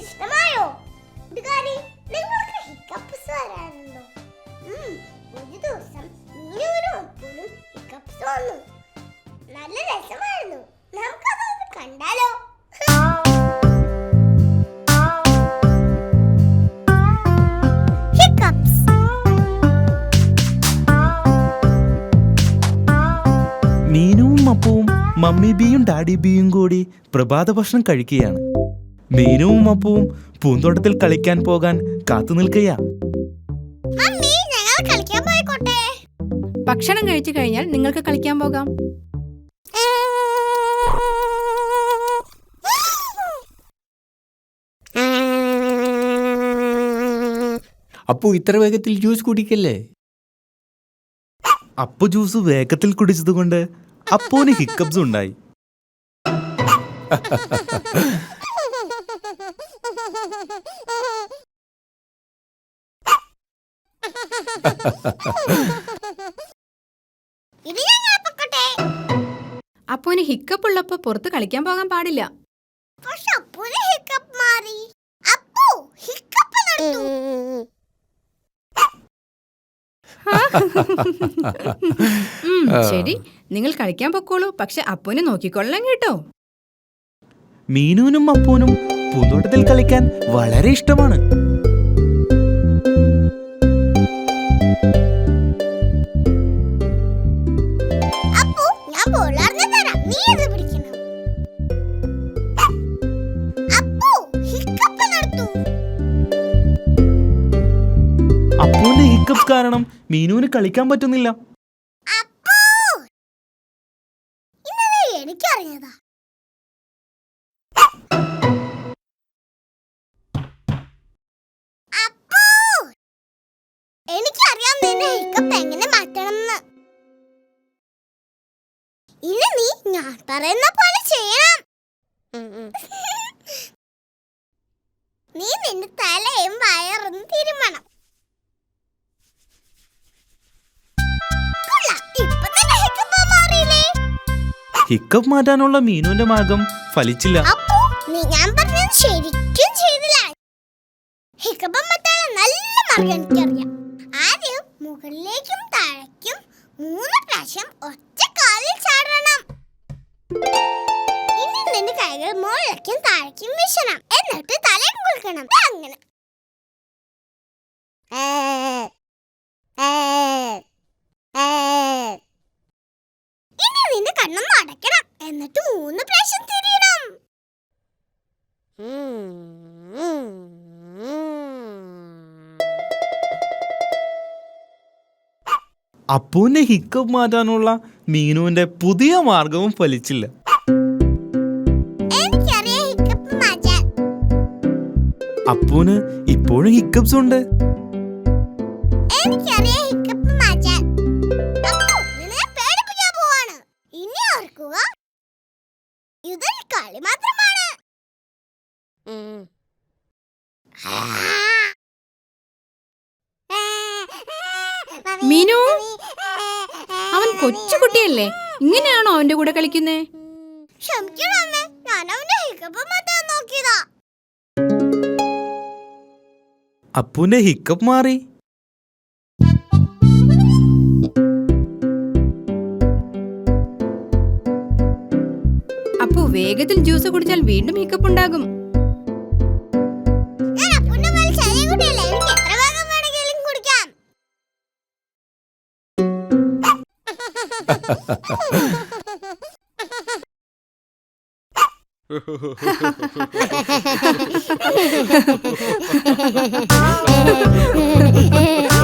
ഇഷ്ടമായോ? കൂട്ടുകാരി നിങ്ങൾക്ക് ഹിക്കപ്സ് വരാനുണ്ടോ? ഒരു ദിവസം മീനുവിന് ഒപ്പോഴും ഹിക്കപ്സ് വന്നു. നല്ല രസമായിരുന്നു. നമുക്കതൊന്ന് കണ്ടാലോ? മീനുവും അപ്പവും മമ്മി ബിയും ഡാഡി ബിയും കൂടി പ്രഭാത ഭക്ഷണം കഴിക്കുകയാണ്. മീനുവും അപ്പവും പൂന്തോട്ടത്തിൽ കളിക്കാൻ പോകാൻ കാത്തു നിൽക്കയാ. ഭക്ഷണം കഴിച്ചു കഴിഞ്ഞാൽ നിങ്ങൾക്ക് കളിക്കാൻ പോകാം. അപ്പു ഇത്ര വേഗത്തിൽ ജ്യൂസ് കുടിക്കല്ലേ? അപ്പു ജ്യൂസ് വേഗത്തിൽ കുടിച്ചതുകൊണ്ട് അപ്പുവിന് ഹിക്കപ്സ് ഉണ്ടായി. അപ്പോന് ഹിക്കപ്പ് ഉള്ളപ്പോ പുറത്ത് കളിക്കാൻ പോകാൻ പാടില്ല. പക്ഷെ ഹിക്കപ്പ് മാറി. അപ്പു ഹിക്കപ്പ് നടത്തു. ഉം, ശരി. നിങ്ങൾ കളിക്കാൻ പൊക്കോളൂ പക്ഷെ അപ്പൂനെ നോക്കിക്കൊള്ളാം കേട്ടോ. മീനുവിനും അപ്പൂനും പൂന്തോട്ടത്തിൽ കളിക്കാൻ വളരെ ഇഷ്ടമാണ്. അപ്പൂന്റെ ഹിക്കപ്പ് കാരണം മീനുവിന് കളിക്കാൻ പറ്റുന്നില്ല. എനിക്കറിഞ്ഞതാ. എനിക്കറിയാം നിന്റെ ഹിക്കപ്പ് എങ്ങനെ മാറ്റണമെന്ന്. ഇനി നീ ഞാൻ പറയുന്ന പോലെ ചെയ്യണം. നീ നിന്റെ തലയും വയറും തിരുമണം. ഹിക്കപ്പ് മാറ്റാനുള്ള മീനുവിന്റെ മാർഗം ഫലിച്ചില്ല. അപ്പോ നീ ഞാൻ പറഞ്ഞത് ശരിക്കും ചെയ്തില്ല. ഹിക്കപ്പം മാറ്റാനുള്ള നല്ല മാർഗം എനിക്കറിയാം. മുകളിലേക്കും താഴേക്കും മൂന്ന് പ്രാവശ്യം ഒറ്റ കാലിൽ ചാടണം. ഇനി നിന്റെ കൈകൾ മുകളിലേക്കും താഴേക്കും വീശണം. എന്നിട്ട് തലയും കുളിക്കണം അങ്ങനെ. ഇനി നിന്റെ കണ്ണൊന്ന് അടയ്ക്കണം. എന്നിട്ട് മൂന്ന് പ്രാവശ്യം തിരിയണം. അപ്പുവിന്റെ ഹിക്കപ്പ് മാറ്റാനുള്ള മീനുവിന്റെ പുതിയ മാർഗവും ഫലിച്ചില്ല. അപ്പുവിന് ഇപ്പോഴും ഹിക്കപ്സ് ഉണ്ട്. ഇതൊരു കളി മാത്രമാണ്. മീനു, അവൻ കൊച്ചുകുട്ടിയല്ലേ ഇങ്ങനെയാണോ അവന്റെ കൂടെ കളിക്കുന്നേ? അപ്പുനെ അപ്പുവിന്റെ ഹിക്കപ്പ് മാറി. അപ്പു വേഗത്തിൽ ജ്യൂസ് കുടിച്ചാൽ വീണ്ടും ഹിക്കപ്പ് ഉണ്ടാകും. ハハハハハ